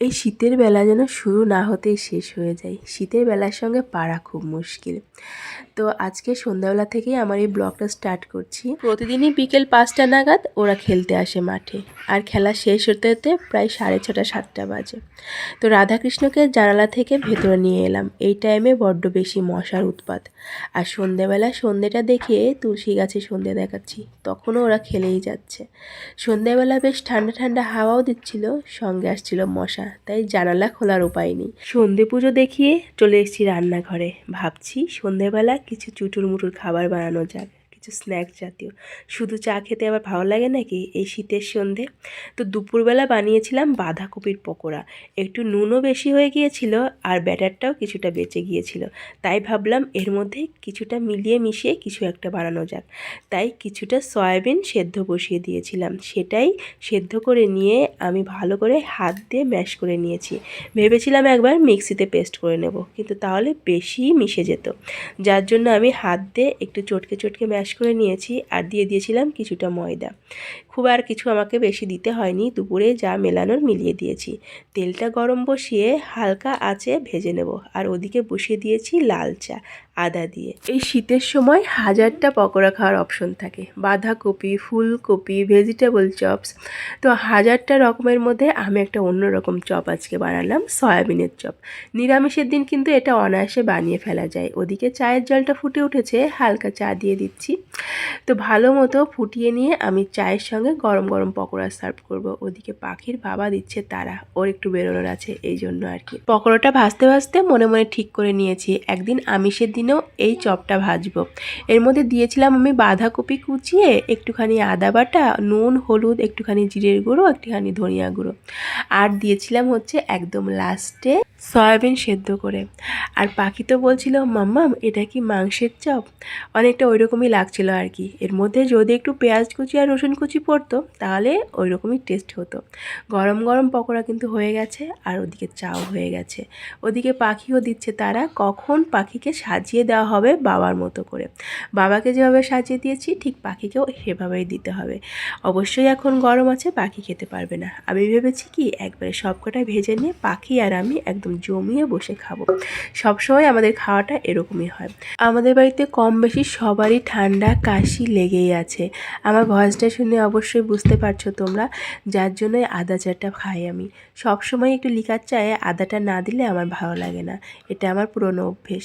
এই শীতের বেলা যেন শুরু না হতেই শেষ হয়ে যায়। শীতের বেলার সঙ্গে পারা খুব মুশকিল। তো আজকে সন্ধ্যাবেলা থেকেই আমার এই ব্লগটা স্টার্ট করছি। প্রতিদিনই বিকেল পাঁচটা নাগাদ ওরা খেলতে আসে মাঠে। আর খেলা শেষ হতে হতে প্রায় সাড়ে ছটা, সাতটা বাজে। তো রাধাকৃষ্ণকে জানালা থেকে ভেতরে নিয়ে এলাম। এই টাইমে বড্ড বেশি মশার উৎপাত। আর সন্ধেবেলা সন্ধেটা দেখে তুলসী গাছে সন্ধে দেখাচ্ছি। তখনও ওরা খেলেই যাচ্ছে। সন্ধেবেলা বেশ ঠান্ডা ঠান্ডা হাওয়াও দিচ্ছিল, সঙ্গে আসছিল মশা। তাই জানালা খোলার উপায় নেই। সন্ধে পুজো দেখিয়ে চলে এসেছি রান্নাঘরে। ভাবছি সন্ধেবেলা কিছু চুটুর মুটুর খাবার বানানো যাক। কিছু স্ন্যাক্স জাতীয়। শুধু চা খেতে আবার ভালো লাগে নাকি এই শীতের সন্ধে? তো দুপুরবেলা বানিয়েছিলাম বাঁধাকপির পকোড়া। একটু নুনও বেশি হয়ে গিয়েছিল আর ব্যাটারটাও কিছুটা বেঁচে গিয়েছিল। তাই ভাবলাম এর মধ্যে কিছুটা মিলিয়ে মিশিয়ে কিছু একটা বানানো যাক। তাই কিছুটা সয়াবিন সেদ্ধ বসিয়ে দিয়েছিলাম। সেটাই সেদ্ধ করে নিয়ে আমি ভালো করে হাত দিয়ে ম্যাশ করে নিয়েছি। ভেবেছিলাম একবার মিক্সিতে পেস্ট করে নেব, কিন্তু তাহলে বেশি মিশে যেত। যার জন্য আমি হাত দিয়ে একটু চটকে চটকে ম্যাশ করে নিয়েছি আর দিয়ে দিয়েছিলাম কিছুটা ময়দা। খুব আর কিছু আমাকে বেশি দিতে হয়নি, দুপুরে যা মেলানোর মিলিয়ে দিয়েছি। তেলটা গরম বসিয়ে হালকা আঁচে ভেজে নেব। আর ওদিকে বসিয়ে দিয়েছি লাল চা। আদা দিয়ে। এই শীতের সময় হাজারটা পকোড়া খাওয়ার অপশন থাকে। বাঁধাকপি, ফুলকপি ভেজিটেবল চপস তো হাজারটা রকমের মধ্যে আমি একটা অন্য রকম চপ আজকে বানালাম, সয়াবিনের চপ নিরামিষের দিন কিন্তু এটা অনায়াসে বানিয়ে ফেলা যায়। ওদিকে চায়ের জলটা ফুটে উঠেছে, হালকা চা দিয়ে দিচ্ছি। তো ভালো মতো ফুটিয়ে নিয়ে আমি চায়ের সঙ্গে গরম গরম পকোড়া সার্ভ করব। ওদিকে পাখির বাবা দিচ্ছে তারা। ওর একটু বেরোনোর আছে, এই জন্য আর কি। পকোড়াটা ভাজতে ভাজতে মনে মনে ঠিক করে নিয়েছি। একদিন আমিষের দিনেও এই চপটা ভাজবো। এর মধ্যে দিয়েছিলাম আমি বাঁধাকপি কুচিয়ে একটুখানি আদা বাটা, নুন, হলুদ, একটুখানি জিরের গুঁড়ো, একটুখানি ধনিয়া গুঁড়ো। আর দিয়েছিলাম হচ্ছে একদম লাস্টে সয়াবিন সেদ্ধ করে। আর পাখি তো বলছিল মাম্মাম এটা কি মাংসের চপ? অনেকটা ওই রকমই লাগছিল আর কি। এর মধ্যে যদি একটু পেঁয়াজ কুচি আর রসুন কুচি পড়তো, তাহলে ওই রকমই টেস্ট হতো। গরম গরম পকোড়া কিন্তু হয়ে গেছে, আর ওদিকে চাও হয়ে গেছে। ওদিকে পাখিও দিচ্ছে, তারা কখন পাখিকে সাজিয়ে দেওয়া হবে বাবার মতো করে। বাবাকে যেভাবে সাজিয়ে দিয়েছি, ঠিক পাখিকেও সেভাবেই দিতে হবে। অবশ্যই এখন গরম আছে, পাখি খেতে পারবে না। আমি ভেবেছি কি, একবারে সবকটা ভেজে নিয়ে পাখি আর আমি একদম জমিয়ে বসে খাব। সবসময় আমাদের খাওয়াটা এরকমই হয়। আমাদের বাড়িতে কম বেশি সবারই ঠান্ডা কাশি লেগেই আছে। আমার ভয়েসটা শুনে অবশ্যই বুঝতে পারছ তোমরা, যার জন্যই আদা চাটা খাই আমি। সবসময় একটু লিকার চায়ে আদাটা না দিলে আমার ভালো লাগে না। এটা আমার পুরনো অভ্যেস।